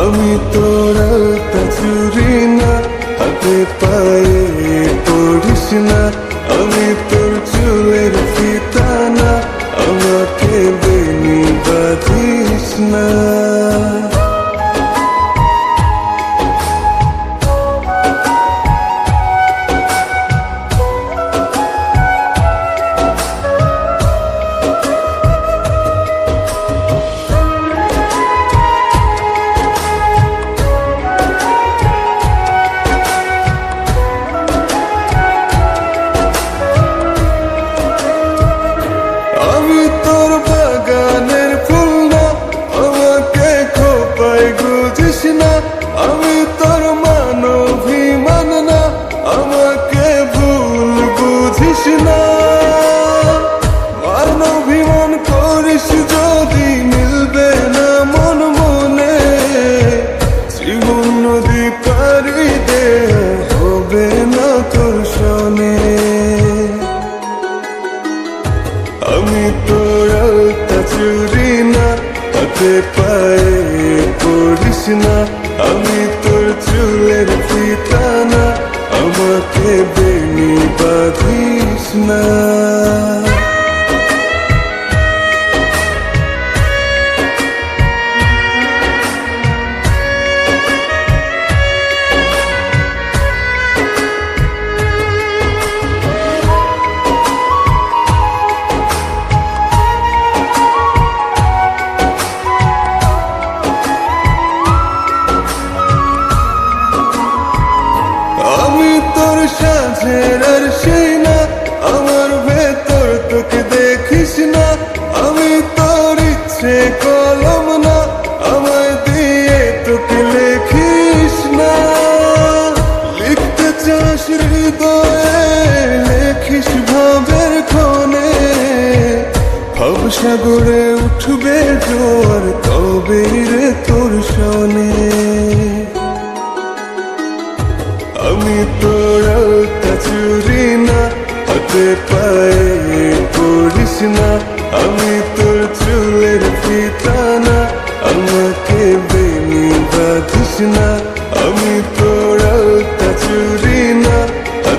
আমি তোর চুরি না হাতে পায়ে পড়িস না। আমি তোর আমাকে ভুল বুঝিস না। মানভিমান করিস যদি মিলবে না মন মনে। জীবন নদী পারি দে হবে না তোর শোনে। আমি আলতা চুরি না, হাতে পায়ে পড়িস না। আমি তোর চুলের না আমাকে বেনি বাঁধিস না হৃদয়ে লেখিস ভাবের ক্ষণে ভব সাগরে উঠবে জোর তবে রে তোর শোনে। আমি তোর চুরি না, হাতে পায়ে পড়িস না। আমি তোর চুলের ফিতা না আমাকে বেনি বাঁধিস না। আমি তোর